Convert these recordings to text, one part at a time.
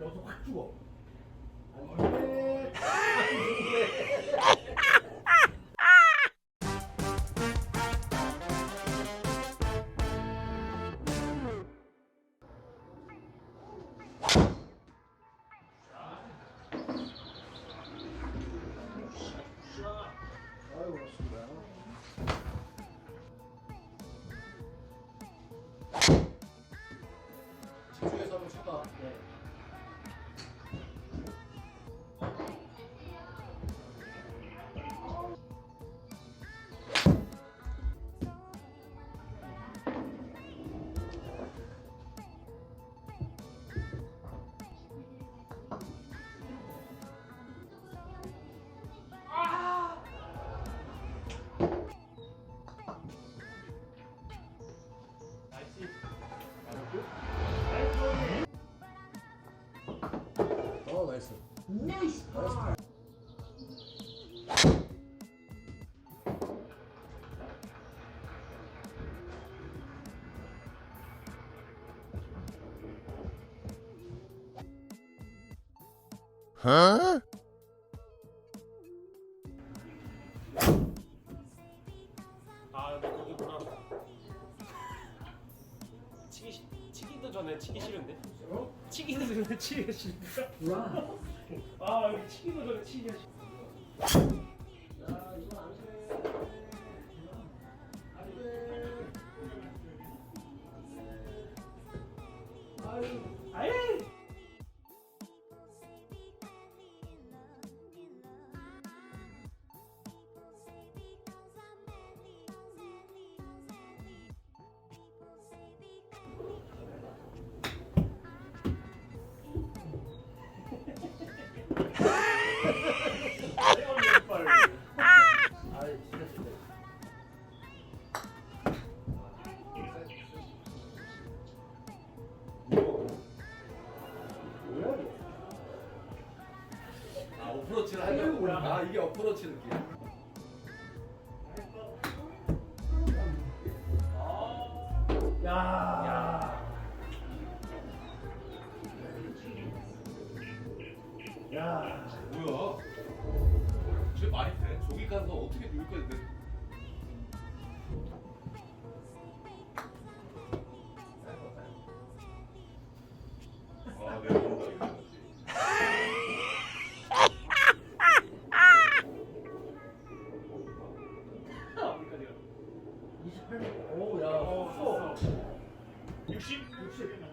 여기서 확 죽어. 어, 나이스. Nice par. 아 전에 치기 싫은데 어? 치기도 전에 치기가 싫은데. 아 여기 치기도 전에 치기가 싫 야, 이거. 안 어프로치를 하려고 아 이게 어프로치 느낌 야. 야. 뭐야 저 말이 돼? 저기 가서 어떻게 여기까지 내 아, 내 오, 야. 어, 60? 60.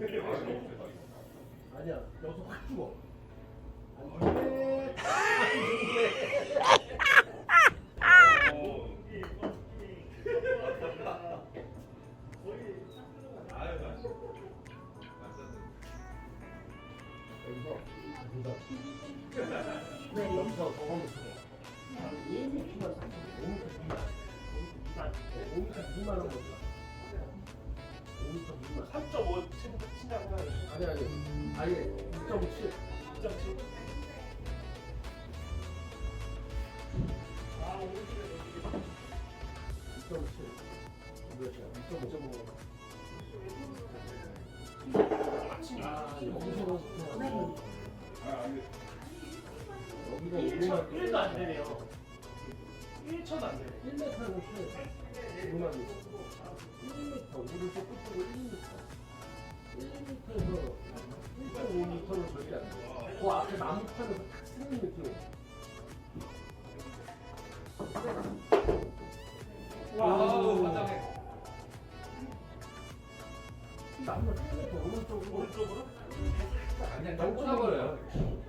Ready. 아니야. 여기서 확 죽어. 안 돼. 여기서 여기서 3.5 친다고 생각해 아니 아니. 아예 2.7. 2.7 아 오른쪽에 2.7. 몇이야? 2.5. 아, 여기서 Ready. 여기가 1초 5만 1도 안 되네요 1초도 안 되네 1m는 최 5만 1m 오른쪽 끝으로 1m 1m에서 1.5m는 절대 안 돼. 그 앞에 나무 판에서 탁 쓰는 느낌. 와우 환장해 나무가 1m 오른쪽으로 오른쪽으로 그냥 영 꽂아 버려요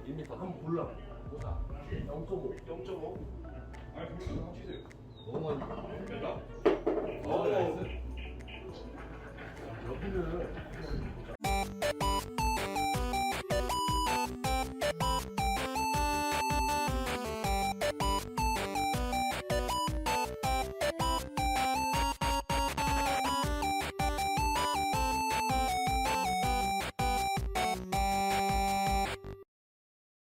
1m 한번 몰라. 뭐다? 0.5. 0.5? 아니 그러면 합치세요. 너무 많이. 어, 나이스. 여기는